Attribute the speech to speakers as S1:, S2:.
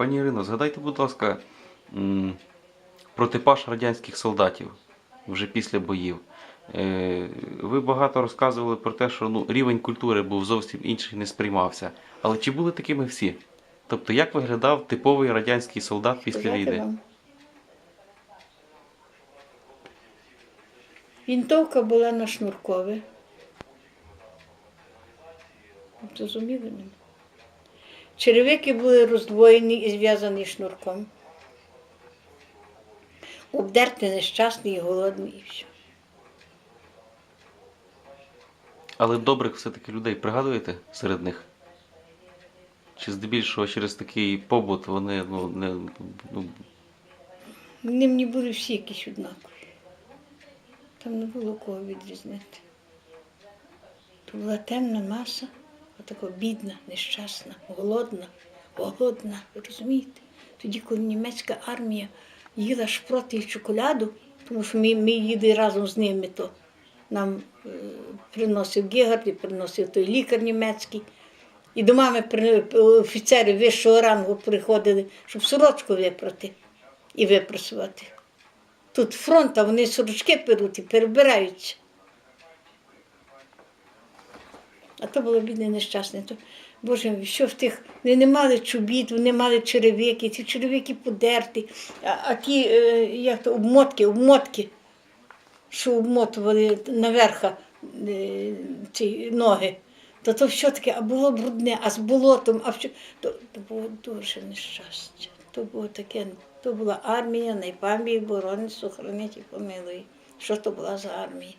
S1: Пані Ірино, згадайте, будь ласка, про типаж радянських солдатів вже після боїв. Е, Ви багато розказували про те, що ну, рівень культури був зовсім інший, не сприймався. Але чи були такими всі? Тобто, як виглядав типовий радянський солдат після війни?
S2: Вінтовка була на шнуркові. Зрозуміли мене? Черевики були роздвоєні і зв'язані шнурком. Обдертий, нещасний, і голодний і все.
S1: Але добрих все-таки людей пригадуєте серед них? Чи здебільшого через такий побут вони ну, не, ну,
S2: Вони мені були всі якісь однакові. Там не було кого відрізнити. То була темна маса, отака бідна, нещасна, голодна, голодна, розумієте? Тоді, коли німецька армія їла шпроти і чоколяду, тому що ми, ми їли разом з ними, то нам е, приносив Гегард і приносив той лікар німецький. І до мами офіцери вищого рангу приходили, щоб сорочку випрати і випрасувати. Тут фронт, а вони сорочки перуть і перебираються. А то було бідне нещасне. То, Боже, що в тих. Вони не мали чобіт, вони мали черевики, ці черевики подерті, а, а ті е, як то, обмотки, обмотки, що обмотували наверха е, ці ноги. То то все таке, а було брудне, а з болотом, а що, то, то було дуже нещастя. То було таке, то була армія, найпам'ять, боронить, сохранить і помилуй. Що то була за армія?